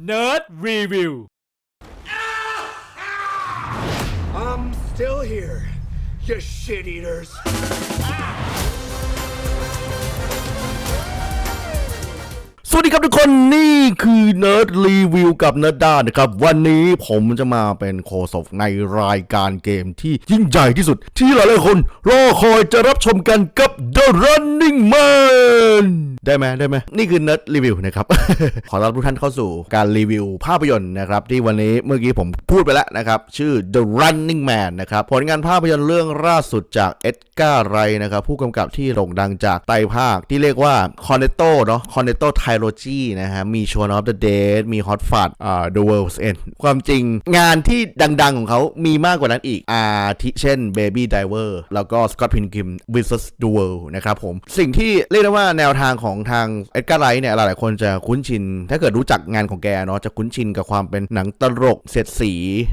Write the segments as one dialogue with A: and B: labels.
A: Nerd Review
B: I'm still here, you shit eaters.
C: ส วัสดีครับทุกคนนี่คือเนิร์ดรีวิวกับเนิร์ดด้านะครับ วันนี้ผมจะมาเป็นโคศกในรายการเกมที่ยิ่งใหญ่ที่สุด ที่หลายๆคนรอคอยจะรับชมกันกับ The Running Man ได้ไหมได้ไหมนี่คือเนิร์ดรีวิวนะครับ ขอต้อนรับทุกท่านเข้าสู่การรีวิวภาพยนตร์นะครับ ที่วันนี้เมื่อกี้ผมพูดไปแล้วนะครับ ชื่อ The Running Man นะครับ ผลงานภาพยนตร์เรื่องล่าสุดจากเอ็ดการ์ไรนะครับผู้กำกับที่โด่งดังจากไตภาคที่เรียกว่า c o n n e t t o เนาะ c o n n e t t o Trilogy นะฮะ มี Shaun of the Dead มี Hot Fuzz อ่า The World's End ความจริงงานที่ดัง ๆ ของเขามีมากกว่านั้นอีก อาทิเช่น Baby Diver แล้วก็ Scott Pilgrim vs The World นะครับผม สิ่งที่เรียกได้ว่าแนวทางของทางเอ็ดการ์ไรเนี่ย หลายๆ คนจะคุ้นชิน ถ้าเกิดรู้จักงานของแกเนาะ จะคุ้นชินกับความเป็นหนังตลกเสียดสี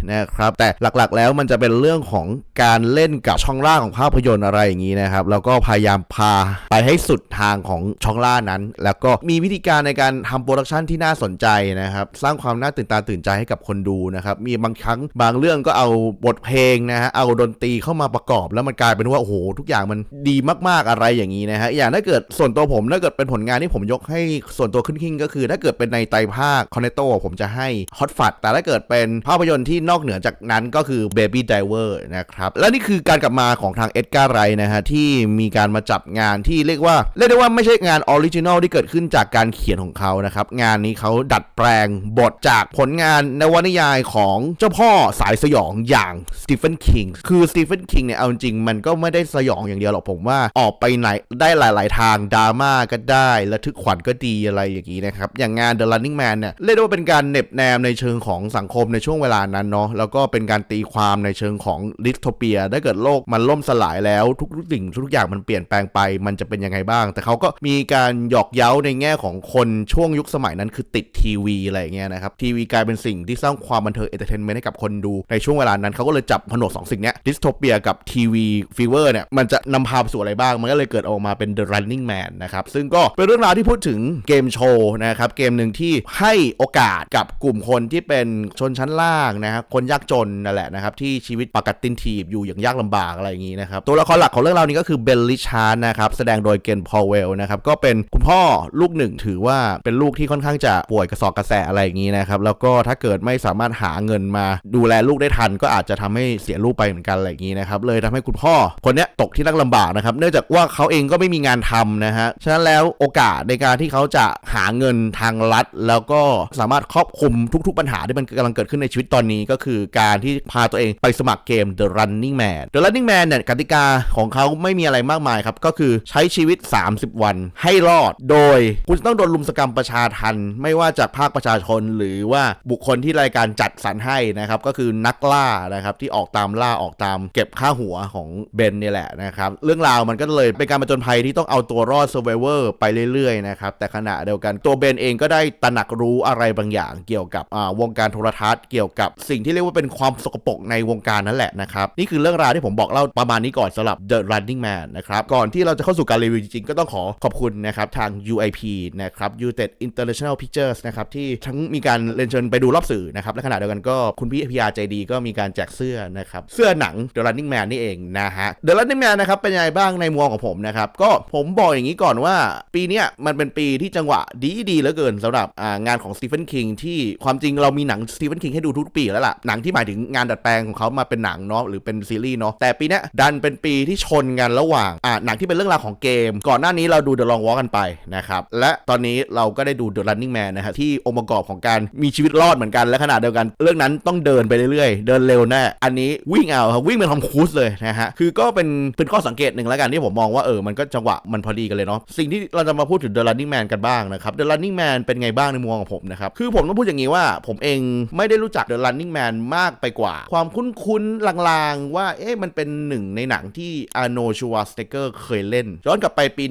C: นะครับ แต่หลัก ๆ แล้วมันจะเป็นเรื่องของการเล่นกับช่องล่างของภาพยนตร์อะไรอย่างนี้นะครับ แล้วก็พยายามพาไปให้สุดทางของช่องล่านั้น แล้วก็มีวิธีการในการทำโปรดักชันที่น่าสนใจนะครับ สร้างความน่าตื่นตาตื่นใจให้กับคนดูนะครับ มีบางครั้งบางเรื่องก็เอาบทเพลงนะฮะเอาดนตรีเข้ามาประกอบแล้วมันกลายเป็นว่าโอ้โหทุกอย่างมันดีมากๆอะไรอย่างนี้นะฮะอย่างถ้าเกิดส่วนตัวผมถ้าเกิดเป็นผลงานที่ผมยกให้ส่วนตัวขึ้นขิงก็คือ ถ้าเกิดเป็นในไตรภาคคอนเนโตผมจะให้ฮอตฟัดแต่ถ้าเกิดเป็นภาพยนตร์ที่นอกเหนือจากนั้นก็คือ Baby Diver นะครับและนี่คือการกลับมาของทางเอ็ดการ์ไรนะฮะที่มีการมาจับงานที่เรียกว่าเรียกได้ว่าไม่ใช่งานออริจินอลที่เกิดขึ้นจากการเขียนของเขานะครับ งานนี้เขาดัดแปลงบทจากผลงานนวนิยายของเจ้าพ่อสายสยองอย่างสตีเฟนคิงคือสตีเฟนคิงเนี่ยเอาจริงมันก็ไม่ได้สยองอย่างเดียวหรอกผมว่าออกไปไหนได้หลาย ๆ ทางดราม่าก็ได้ระทึกขวัญก็ดีอะไรอย่างนี้นะครับ อย่างงาน The Running Man เนี่ยเรียกได้ว่าเป็นการเหน็บแนมในเชิงของสังคมในช่วงเวลานั้นเนาะแล้วก็เป็นการตีความในเชิงของดิสโทเปียถ้าเกิดโลกมันล่มสลายแล้วทุกสิ่งทุกอย่างมันเปลี่ยนแปลงไป มันจะเป็นยังไงบ้าง แต่เขาก็มีการหยอกเย้าในแง่ของคนช่วงยุคสมัยนั้นคือติดทีวีอะไรเงี้ยนะครับทีวีกลายเป็นสิ่งที่สร้างความบันเทิงเอนเตอร์เทนเมนต์ให้กับคนดูในช่วงเวลานั้นเขาก็เลยจับผนวกสองสิ่งเนี้ยดิสโทเปียกับทีวีฟีเวอร์เนี่ยมันจะนำพาไปสู่อะไรบ้าง มันก็เลยเกิดออกมาเป็น The Running Man นะครับซึ่งก็เป็นเรื่องราวที่พูดถึงเกมโชว์นะครับเกมหนึ่งที่ให้โอกาสกับกลุ่มคนที่เป็นชนชั้นล่างนะครับคนยากจนนั่นแหละนะครับที่ชีวิตปกตินทีบอยู่อย่างยากลำบากอะไรอย่างนี้นะครับตัวละครหลักของเรื่องราวนี้ก็คือเบลลิชาร์นะครับแสดงโดยเกนพอลเวลนะครับก็เป็นคุณพ่อลูกหนึ่งถือว่าเป็นลูกที่ค่อนข้างจะป่วยกระสอบกระแสอะไรอย่างนี้นะครับ แล้วก็ถ้าเกิดไม่สามารถหาเงินมาดูแลลูกได้ทัน ก็อาจจะทำให้เสียลูกไปเหมือนกันอะไรอย่างนี้นะครับ เลยทำให้คุณพ่อคนนี้ตกที่นั่งลำบากนะครับ เนื่องจากว่าเขาเองก็ไม่มีงานทำนะฮะ ฉะนั้นแล้วโอกาสในการที่เขาจะหาเงินทางรัฐ แล้วก็สามารถครอบคลุมทุก ๆ ปัญหาที่มันกำลังเกิดขึ้นในชีวิตตอนนี้ก็คือการที่พาตัวเองไปสมัครเกม The Running Man The Running Man เนี่ยกติกาของเขาไม่มีอะไรมากมายครับก็คือใช้ชีวิต 30 วันให้รอด โดยคุณจะต้องโดนลุมสกรรมประชาทันไม่ว่าจากภาคประชาชน หรือว่าบุคคลที่รายการจัดสรรให้นะครับ ก็คือนักล่านะครับที่ออกตามล่าออกตามเก็บค่าหัวของเบนนี่แหละนะครับ เรื่องราวมันก็เลยเป็นการประจนภัยที่ต้องเอาตัวรอด Survivor ไปเรื่อยๆนะครับ แต่ขณะเดียวกันตัวเบนเองก็ได้ตระหนักรู้อะไรบางอย่าง เกี่ยวกับวงการโทรทัศน์เกี่ยวกับสิ่งที่เรียกว่าเป็นความสกปรกในวงการนั่นแหละนะครับนี่คือเรื่องราวที่ผมบอกเล่าประมาณนี้ก่อนสำหรับ The Running Man นะครับก่อนที่เราจะเข้าสู่การรีวิวจริงๆก็ต้องขอขอบคุณนะครับทาง UIP นะครับ United International Pictures นะครับที่ทั้งมีการเรียนเชิญไปดูรอบสื่อนะครับและขณะเดียวกันก็คุณพี่พีอาใจดีก็มีการแจกเสื้อนะครับเสื้อหนัง The Running Man นี่เองนะฮะ The Running Man นะครับเป็นยังไงบ้างในมุมของผมนะครับก็ผมบอกอย่างนี้ก่อนว่า ปีนี้มันเป็นปีที่จังหวะดีดีๆเหลือเกินสำหรับงานของสตีเฟนคิงที่ความจริงเรามีหนังสตีเฟนคิงให้ดูทุกปีแล้วล่ะหนังที่หมายถึงงานดัดแปลงของเขามาเป็นหนังเนาะหรือเป็นซีรีส์เนาะแต่ปีนี้ดันเป็นปีที่ชนกันระหว่างหนังที่เป็นเรื่องราวของเกม ก่อนหน้านี้เราดู The Long Walk กันไปนะครับและตอนนี้เราก็ได้ดู The Running Man นะครับที่องค์ประกอบของการมีชีวิตรอดเหมือนกันและขณะเดียวกัน เรื่องนั้นต้องเดินไปเรื่อยๆ เดินเร็วแน่อันนี้วิ่งเอาครับวิ่งเป็นทอมครูซเลยนะฮะคือก็เป็นเป็นข้อสังเกตหนึ่งแล้วกันที่ผมมองว่าเออมันก็จังหวะมันพอดีกันเลยเนาะสิ่งที่เราจะมาพูดถึง The Running Man กันบ้างนะครับ The Running Man เป็นไงบ้างในมุมของผมนะครับคือผมต้องพูดอย่างนี้ว่าผมเองไม่ได้รู้จัก The Running Man มากไปกว่า ความคุ้นๆลางๆว่าเอ๊ะมันเป็นหนึ่งในหนังที่อาโนชูวสเตเกอร์เคยเล่นย้อนกลับไปปี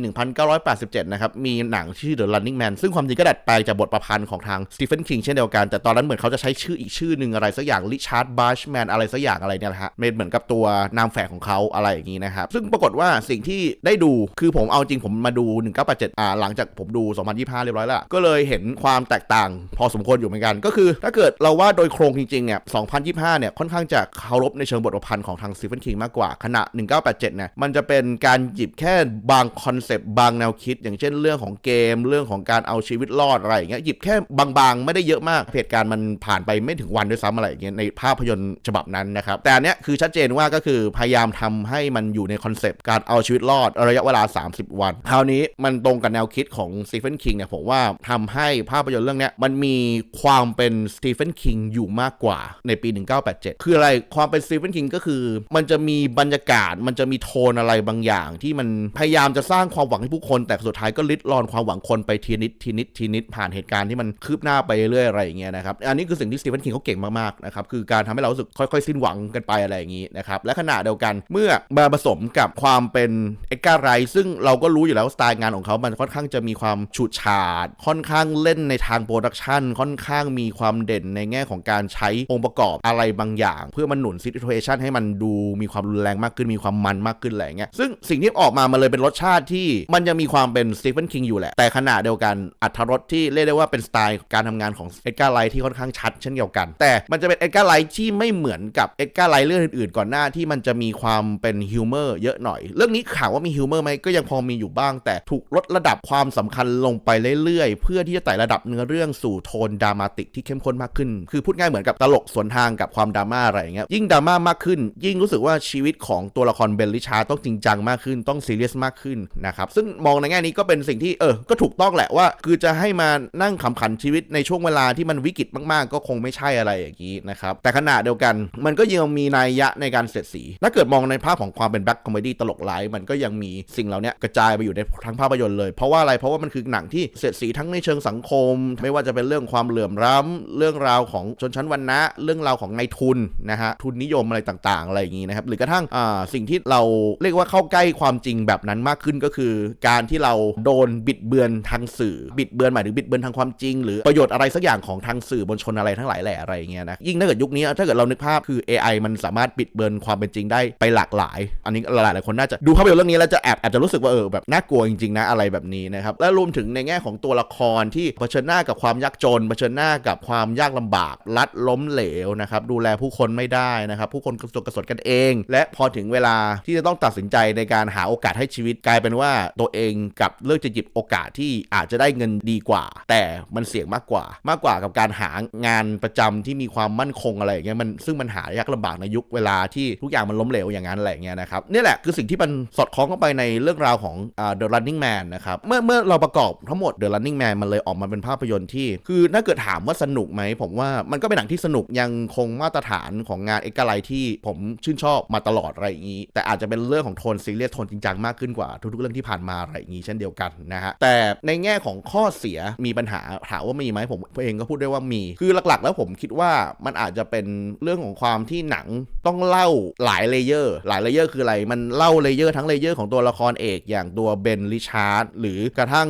C: 1987 นะครับมีหนังชื่อ The Running Running Man ซึ่งความจริงก็ดัดแปลงจากบทประพันธ์ของทาง Stephen King เช่นเดียวกัน แต่ตอนนั้นเหมือนเขาจะใช้ชื่ออีกชื่อหนึ่งอะไรสักอย่าง Richard Bachman อะไรสักอย่างอะไรเนี่ยแหละฮะเป็นเหมือนกับตัวนามแฝงของเขาอะไรอย่างนี้นะครับซึ่งปรากฏว่าสิ่งที่ได้ดูคือผมเอาจริงผมมาดู 1987อ่าหลังจากผมดู 2025 เรียบร้อยแล้ว ก็เลยเห็นความแตกต่าง พอสมควรอยู่เหมือนกัน ก็คือถ้าเกิดเราว่าโดยโครงจริงๆเนี่ย 2025 เนี่ยค่อนข้างจะเคารพในเชิงบทประพันธ์ของทาง Stephen King มากกว่าขณะ 1987 เนี่ยมันจะเป็นการหยิบแค่บางคอนเซปต์บางแนวคิด อย่างเช่นเรื่องของเกมเรื่องของการเอาชีวิตรอดอะไรอย่างเงี้ยหยิบแค่บางๆ ไม่ได้เยอะมากเหตุการณ์มันผ่านไปไม่ถึงวันด้วยซ้ำอะไรอย่างเงี้ยในภาพยนตร์ฉบับนั้นนะครับแต่อันเนี้ยคือชัดเจนว่าก็คือพยายามทำให้มันอยู่ในคอนเซปต์การเอาชีวิตรอดระยะเวลา 30 วัน คราวนี้มันตรงกับแนวคิดของสตีเฟนคิงเนี่ยผมว่าทำให้ภาพยนตร์เรื่องเนี้ยมันมีความเป็นสตีเฟนคิงอยู่มากกว่าในปี 1987 คืออะไรความเป็นสตีเฟนคิงก็คือ มันจะมีบรรยากาศมันจะมีโทนอะไรบางอย่าง ที่มันพยายามจะสร้างความหวังให้ผู้คน แต่สุดท้ายก็ลิดรอนความหวังคนไปทีนิดทีนิดทีนิดผ่านเหตุการณ์ที่มันคืบหน้าไปเรื่อยๆอะไรอย่างเงี้ยนะครับอันนี้คือสิ่งที่สตีเฟนคิงเขาเก่งมากๆนะครับคือการทำให้เราสึกค่อยๆ สิ้นหวังกันไปอะไรอย่างงี้นะครับและขณะเดียวกันเมื่อมาผสมกับความเป็นเอ็กการไรซึ่งเราก็รู้อยู่แล้วสไตล์งานของเขามันค่อนข้างจะมีความฉูดฉาด ค่อนข้างเล่นในทางโปรดักชันค่อนข้างมีความเด่นในแง่ของการใช้องค์ประกอบอะไรบางอย่าง เพื่อมันหนุนซิ t u a ชันให้มันดูมีความรุนแรงมากขึ้นมีความมันมากขึ้นอะไรอย่างเงี้ยซึ่งสิ่งที่ออกมามันเลยเป็นรสชาติที่มันยังมีความเป็นสตีเฟนคิงอยู่แหละแต่ขณะเดียวกันอัตรสที่เรียกได้ว่าเป็นสไตล์การทำงานของเอ็ดการ์ไลท์ที่ค่อนข้างชัดเช่นเดียวกัน แต่มันจะเป็นเอ็ดการ์ไลท์ที่ไม่เหมือนกับเอ็ดการ์ไลท์เรื่องอื่นๆก่อนหน้าที่มันจะมีความเป็นฮิวเมอร์เยอะหน่อย เรื่องนี้ข่าวว่ามีฮิวเมอร์ไหมก็ยังพอมีอยู่บ้าง แต่ถูกลดระดับความสำคัญลงไปเรื่อยๆ เพื่อที่จะไต่ระดับเนื้อเรื่องสู่โทนดรามาติกที่เข้มข้นมากขึ้น คือพูดง่ายเหมือนกับตลกสวนทางกับความดราม่าอะไรอย่างเงี้ยยิ่งดราม่ามากขึ้น ยิ่งรู้สึกว่าชีวิตของตัวละครเบลลิชาต้องจริงจังมากขึ้นต้องซีเรียสมากขึ้นนะครับซึ่งมองในแง่นี้ก็เป็นสิ่งที่เออก็ถูกต้องแหละว่า คือจะให้มานั่งขำขันชีวิตในช่วงเวลาที่มันวิกฤตมากๆ ก็คงไม่ใช่อะไรอย่างนี้นะครับ แต่ขณะเดียวกันมันก็ยังมีนัยยะในการเสียดสี ถ้าเกิดมองในภาพของความเป็นแบ็คคอมเมดี้ตลกไลฟ์มันก็ยังมีสิ่งเหล่านี้กระจายไปอยู่ในทั้งภาพยนตร์เลย เพราะว่าอะไร เพราะว่ามันคือหนังที่เสียดสีทั้งในเชิงสังคม ไม่ว่าจะเป็นเรื่องความเหลื่อมล้ำเรื่องราวของชนชั้นวรรณะ เรื่องราวของนายทุนนะฮะ ทุนนิยมอะไรต่างๆ อะไรอย่างนี้นะครับ หรือกระทั่งอ่าสิ่งที่เราเรียกว่าเข้าใกล้ความจริงแบบนั้นมากขึ้นก็คือ การที่เราโดนบิดเบือนทางสือบิดเบือนหมายถึงบิดเบือนทางความจริง หรือประโยชน์อะไรสักอย่างของทางสื่อบนชนอะไรทั้งหลายแหล่อะไรเงี้ยนะยิ่งถ้าเกิดยุคนี้ถ้าเกิดเรานึกภาพคือ AI มันสามารถบิดเบือนความเป็นจริงได้ไปหลากหลาย อันนี้หลายหลายคนน่าจะดูภาพยนตร์เรื่องนี้แล้วจะแอบอาจจะรู้สึกว่าเออแบบน่ากลัวจริงๆนะอะไรแบบนี้นะครับและรวมถึงในแง่ของตัวละครที่เผชิญหน้ากับความยากจนเผชิญหน้ากับความยากลำบากลัดล้มเหลวนะครับดูแลผู้คนไม่ได้นะครับผู้คนกระสนกระสนกันเอง และพอถึงเวลาที่จะต้องตัดสินใจในการหาโอกาสให้ชีวิตกลายเป็นว่าตัวเองกับเลือกจะหยิบโอกาสที่อาจจะได้เงินดีกว่า แต่มันเสี่ยงมากกว่า มากกว่ากับการหางานประจำที่มีความมั่นคงอะไรอย่างเงี้ยมันซึ่งมันหายากลำบากในยุคเวลาที่ทุกอย่างมันล้มเหลวอย่างนั้นอะไรอย่างเงี้ยนะครับนี่แหละคือสิ่งที่มันสอดคล้องเข้าไปในเรื่องราวของอ่า The Running Man นะครับเมื่อเมื่อเราประกอบทั้งหมด The Running Man มันเลยออกมาเป็นภาพยนตร์ที่ คือถ้าเกิดถามว่าสนุกไหมผมว่ามันก็เป็นหนังที่สนุกยังคงมาตรฐานของงานเอกลัยที่ผมชื่นชอบมาตลอดอะไรอย่างนี้ แต่อาจจะเป็นเรื่องของโทนซีเรียสโทนจริงจังมากขึ้นกว่าทุกๆเรื่องที่ผ่านมาอะไรอย่างนี้เช่นเดียวกันนะฮะแต่ในแง่ของข้อเสียมีปัญหาถามว่ามีไหมผมเองก็พูดได้ว่ามี คือหลักๆ แล้วผมคิดว่ามันอาจจะเป็นเรื่องของความที่หนังต้องเล่าหลายเลเยอร์ หลายเลเยอร์คืออะไร มันเล่าเลเยอร์ทั้งเลเยอร์ของตัวละครเอก อย่างตัวเบนริชาร์ดหรือกระทั่ง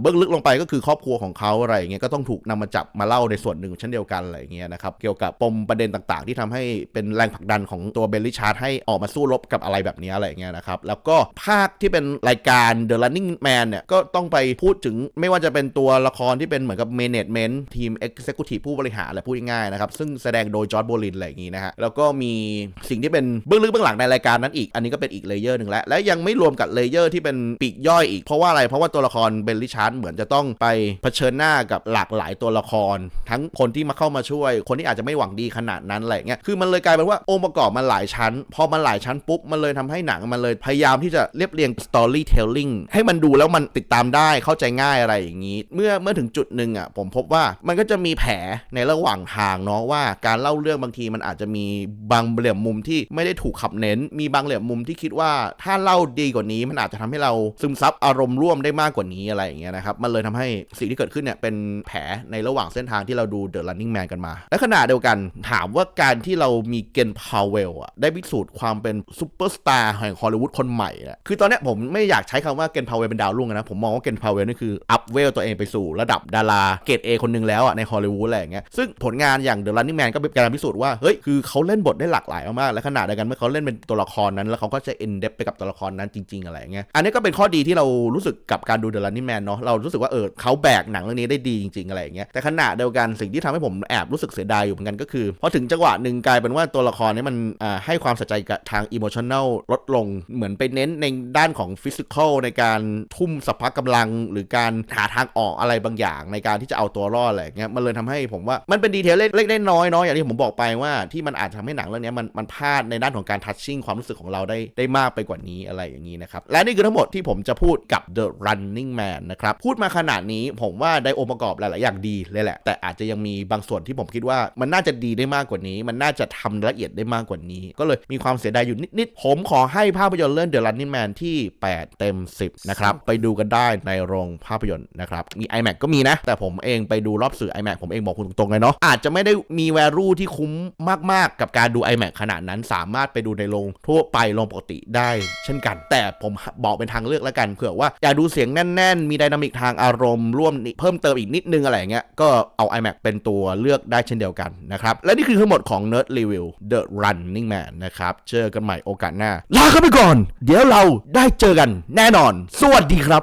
C: เบื้องลึกลงไปก็คือครอบครัวของเขาอะไรอย่างเงี้ยก็ต้องถูกนำมาจับมาเล่าในส่วนหนึ่งเช่นเดียวกันอะไรอย่างเงี้ยนะครับเกี่ยวกับปมประเด็นต่างๆ ที่ทำให้เป็นแรงผลักดันของตัวเบนริชาร์ดให้ออกมาสู้รบกับอะไรแบบนี้อะไรอย่างเงี้ยนะครับแล้วก็ภาคที่เป็นรายการ The Running Man เนี่ยก็ต้องไปพูดถึงไม่ว่าจะเป็นตัวละครที่เป็นเหมือนกับ Management ทีม Executive ผู้บริหารอะไรพูดง่ายๆนะครับ ซึ่งแสดงโดยจอร์ดโบลินอะไรอย่างงี้นะฮะ แล้วก็มีสิ่งที่เป็นเบื้องลึกเบื้องหลังในรายการนั้นอีก อันนี้ก็เป็นอีกเลเยอร์หนึ่งแล้ว และยังไม่รวมกับเลเยอร์ที่เป็นปีกย่อยอีก เพราะว่าอะไร เพราะว่าตัวละครเบนริชาร์ดเหมือนจะต้องไปเผชิญหน้ากับหลากหลายตัวละคร ทั้งคนที่มาเข้ามาช่วย คนที่อาจจะไม่หวังดีขนาดนั้นอะไรเงี้ย คือมันเลยกลายเป็นว่าองค์ประกอบมันหลายชั้น พอมันหลายชั้นปุ๊บ มันเลยทำให้หนังมันเลยพยายามที่จะเรียบเรียง storytelling ให้มันดูแล้วมันติดตามได้เข้าใจง่ายอะไรอย่างนี้ เมื่อเมื่อถึงจุดหนึ่งอะผมพบว่ามันก็จะมีแผลในระหว่างทางเนาะว่าการเล่าเรื่องบางทีมันอาจจะมีบางเหลี่ยมมุมที่ไม่ได้ถูกขับเน้น มีบางเหลี่ยมมุมที่คิดว่าถ้าเล่าดีกว่านี้ มันอาจจะทำให้เราซึมซับอารมณ์ร่วมได้มากกว่านี้อะไรอย่างเงี้ยนะครับมันเลยทำให้สิ่งที่เกิดขึ้นเนี่ยเป็นแผลในระหว่างเส้นทางที่เราดู The Running Man กันมา และขณะเดียวกันถามว่าการที่เรามีเกนพาวเวลอะได้พิสูจน์ความเป็นซูเปอร์สตาร์แห่งฮอลลีวูดคนใหม่อะคือตอนเนี้ยผมไม่อยากใช้คำว่าเกนพาวเวลเป็นดาวรุ่งนะผมมองว่าเกนพาวเวลนี่คือคืออัพเวลตัวเองไปสู่ระดับดาราเกรด A คนหนึงแล้วอะในฮอลลีวูดอะไรอย่างเงี้ยซึ่งผลงานอย่าง The Running Man ก็เป็นการพิสูจน์ว่าเฮ้ยคือเขาเล่นบทได้หลากหลายมากๆและขนาดเดียวกันเมื่อเขาเล่นเป็นตัวละครนั้น แล้วเขาก็จะอินเดปไปกับตัวละครนั้นจริง ๆ อะไรอย่างเงี้ยอันนี้ก็เป็นข้อดีที่เรารู้สึกกับการดู The Running Man เนาะเรารู้สึกว่าเออเขาแบกหนังเรื่องนี้ได้ดีจริง ๆ อะไรอย่างเงี้ยแต่ขณะเดียวกันสิ่งที่ทำให้ผมแอบรู้สึกเสียดายอยู่เหมือนกันก็คือพอถึงจังหวะหนึ่งกลายเป็นว่าตัวละครนี้มันอ่าให้ความสนใจกับทางอิโมชันแนลลดลงเหมือนไปเน้นในด้านของฟิสิกอลในการทุ่มสัพพะกำลังหรือการหาทางออกอะไรบางอย่างในการที่จะเอาตัวรอดอะไรเงี้ยมันเลยทำให้ผมว่ามันเป็นดีเทลเล็กๆน้อยๆเนาะอย่างที่ผมบอกไปว่าที่มันอาจจะทำให้หนังเรื่องนี้มันมันพลาดในด้านของการทัชชิ่งความรู้สึกของเราได้ได้มากไปกว่านี้อะไรอย่างนี้นะครับและนี่คือทั้งหมดที่ผมจะพูดกับ The Running Man นะครับพูดมาขนาดนี้ผมว่าได้องค์ประกอบหลายๆอย่างดีเลยแหละ แต่อาจจะยังมีบางส่วนที่ผมคิดว่ามันน่าจะดีได้มากกว่านี้ มันน่าจะทำละเอียดได้มากกว่านี้ ก็เลยมีความเสียดายอยู่นิดๆผมขอให้ภาพยนตร์เรื่อง The Running Man ที่ 8 เต็ม 10 นะครับ ไปดูกันได้ในโรงภาพยนตร์นะครับ มี iMac ก็มีนะ แต่ผมเองไปดูรอบสื่อ iMac ผมเองบอกคุณตรงๆเลยเนาะ อาจจะไม่ได้มี value ที่คุ้มมากๆ กับการดู iMac ขนาดนั้น สามารถไปดูในโรงทั่วไปโรงปกติได้เช่นกัน แต่ผมบอกเป็นทางเลือกแล้วกัน เผื่อว่าอยากดูเสียงแน่น ๆ มีไดนามิกทางอารมณ์ร่วมเพิ่มเติมอีกนิดนึงอะไรเงี้ย ก็เอา iMac เป็นตัวเลือกได้เช่นเดียวกันนะครับ และนี่คือทั้งหมดของ Nerd Review The Running Man นะครับ เจอกันใหม่โอกาสหน้า ลากันไปก่อน เดี๋ยวเราได้เจอกันแน่นอน สวัสดีครับ